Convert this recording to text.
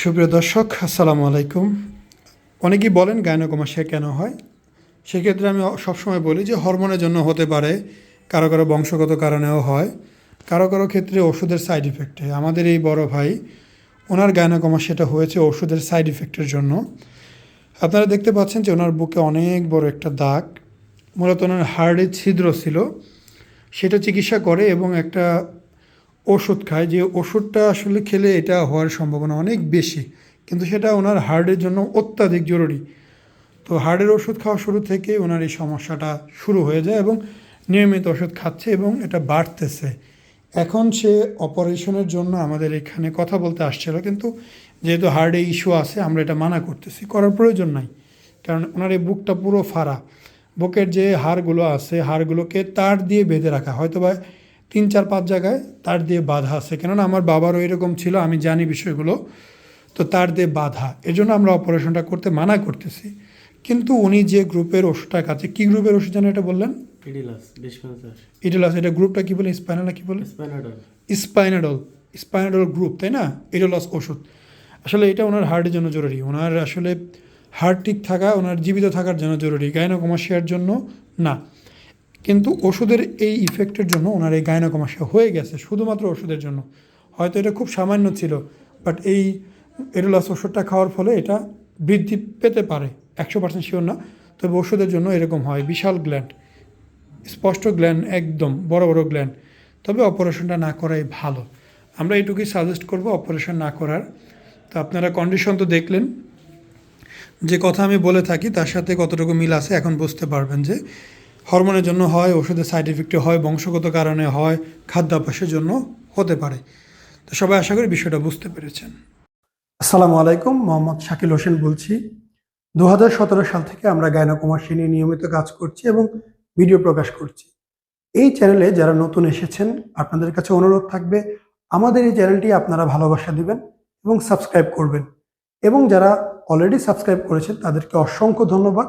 সুপ্রিয় দর্শক, আসসালামু আলাইকুম। অনেকেই বলেন গায়নোকমাসিয়া কেন হয়? সেক্ষেত্রে আমি সবসময় বলি যে হরমোনের জন্য হতে পারে, কারও কারও বংশগত কারণেও হয়, কারও কারও ক্ষেত্রে ওষুধের সাইড ইফেক্টে আমাদের এই বড় ভাই, ওনার গায়নোকমাসিয়াটা হয়েছে ওষুধের সাইড ইফেক্টের জন্য। আপনারা দেখতে পাচ্ছেন যে ওনার বুকে অনেক বড় একটা দাগ, মূলত ওনার হার্টে ছিদ্র ছিল। সেটা চিকিৎসা করে এবং একটা ওষুধ খায় যে ওষুধটা আসলে খেলে এটা হওয়ার সম্ভাবনা অনেক বেশি। কিন্তু সেটা ওনার হার্টের জন্য অত্যাধিক জরুরি। তো হার্টের ওষুধ খাওয়া শুরু থেকে ওনার এই সমস্যাটা শুরু হয়ে যায় এবং নিয়মিত ওষুধ খাচ্ছে এবং এটা বাড়তেছে। এখন সে অপারেশনের জন্য আমাদের এখানে কথা বলতে আসছিল, কিন্তু যেহেতু হার্টে ইস্যু আছে, আমরা এটা মানা করতেছি, করার প্রয়োজন নাই। কারণ ওনার এই বুকটা পুরো ফাড়া। বুকের যে হাড়গুলো আছে, হাড়গুলোকে তার দিয়ে বেঁধে রাখা হয়তো বা তিন চার পাঁচ জায়গায় তার দিয়ে বাধা আছে। কেননা আমার বাবারও এরকম ছিল আমি জানি বিষয়গুলো। তো তার দিয়ে বাধা। এজন্য আমরা অপারেশনটা করতে মানা করতেছি। কিন্তু উনি যে গ্রুপের ওষুধটা খাচ্ছে কী গ্রুপের ওষুধ জানেন এটা বললেন? ইডিলাস এটা গ্রুপটা কী বলে? স্পাইনাল কী বলে? স্পাইনাডল স্পাইনাডল গ্রুপ তাই না? ইডোলাস ওষুধ। আসলে এটা ওনার হার্টের জন্য জরুরি। ওনার আসলে হার্ট ঠিক থাকা ওনার জীবিত থাকার জন্য জরুরি। গাইনোকমাসিয়ার জন্য না। কিন্তু ওষুধের এই ইফেক্টের জন্য ওনার এই গাইনোকমাসিয়া হয়ে গেছে, শুধুমাত্র ওষুধের জন্য। হয়তো এটা খুব সামান্য ছিল বাট এই এরোলাস ওষুধটা খাওয়ার ফলে এটা বৃদ্ধি পেতে পারে, একশো পার্সেন্ট শিওর না, তবে ওষুধের জন্য এরকম হয়, বিশাল গ্ল্যান্ড স্পষ্ট গ্ল্যান্ড একদম, বড় বড় গ্ল্যান্ড তবে অপারেশনটা না করাই ভালো। আমরা এটুকুই সাজেস্ট করব অপারেশন না করার। তো আপনারা কন্ডিশন তো দেখলেন। যে কথা আমি বলে থাকি, তার সাথে কতটুকু মিল আছে এখন বুঝতে পারবেন যে হরমোনের জন্য হয়, ওষুধের সাইড ইফেক্টে হয়, বংশগত কারণে হয়, খাদ্যাভ্যাসের জন্য হতে পারে। তো সবাই আশা করি বিষয়টা বুঝতে পেরেছেন। আসসালামু আলাইকুম, মোহাম্মদ শাকিল হোসেন বলছি। দু হাজার সতেরো সাল থেকে আমরা গায়নাকুমাসী নিয়ে নিয়মিত কাজ করছি এবং ভিডিও প্রকাশ করছি। এই চ্যানেলে যারা নতুন এসেছেন, আপনাদের কাছে অনুরোধ থাকবে, আমাদের এই চ্যানেলটি আপনারা ভালোবাসা দিবেন এবং সাবস্ক্রাইব করবেন। এবং যারা অলরেডি সাবস্ক্রাইব করেছেন, তাদেরকে অসংখ্য ধন্যবাদ।